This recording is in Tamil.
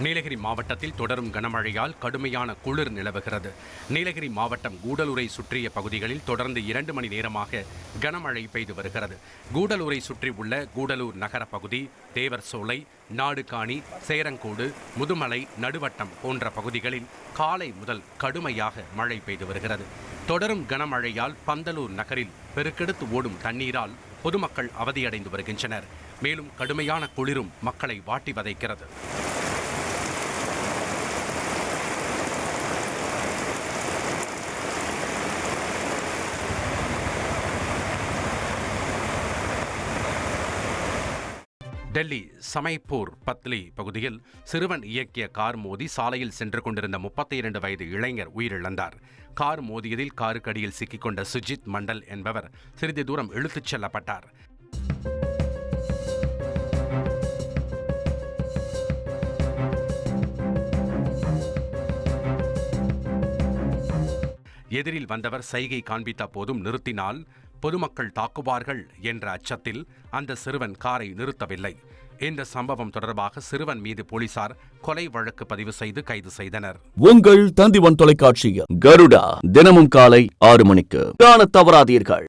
நீலகிரி மாவட்டத்தில் தொடரும் கனமழையால் கடுமையான குளிர் நிலவுகிறது. நீலகிரி மாவட்டம் கூடலூரை சுற்றிய பகுதிகளில் தொடர்ந்து இரண்டு மணி நேரமாக கனமழை பெய்து வருகிறது. கூடலூரை சுற்றி உள்ள கூடலூர் நகர பகுதி தேவர் சோலை நாடுகாணி சேரங்கோடு முதுமலை நடுவட்டம் போன்ற பகுதிகளில் காலை முதல் கடுமையாக மழை பெய்து வருகிறது. தொடரும் கனமழையால் பந்தலூர் நகரில் பெருக்கெடுத்து ஓடும் தண்ணீரால் பொதுமக்கள் அவதியடைந்து வருகின்றனர். மேலும் கடுமையான குளிரும் மக்களை வாட்டி வதைக்கிறது. டெல்லி சமைப்பூர் பத்லி பகுதியில் சிறுவன் இயக்கிய கார் மோதி சாலையில் சென்று கொண்டிருந்த முப்பத்தி இரண்டு வயது இளைஞர் உயிரிழந்தார். கார் மோதியதில் காருக்கடியில் சிக்கிக்கொண்ட சுஜித் மண்டல் என்பவர் சிறிது தூரம் இழுத்துச் செல்லப்பட்டார். எதிரில் வந்தவர் சைகை காண்பித்த போதும் நிறுத்தினால் பொதுமக்கள் தாக்குவார்கள் என்ற அச்சத்தில் அந்த சிறுவன் காரை நிறுத்தவில்லை. இந்த சம்பவம் தொடர்பாக சிறுவன் மீது போலீசார் கொலை வழக்கு பதிவு செய்து கைது செய்தனர். உங்கள் தந்திவன் தொலைக்காட்சியில் கருடா தினமும் காலை ஆறு மணிக்கு. காண தவறாதீர்கள்.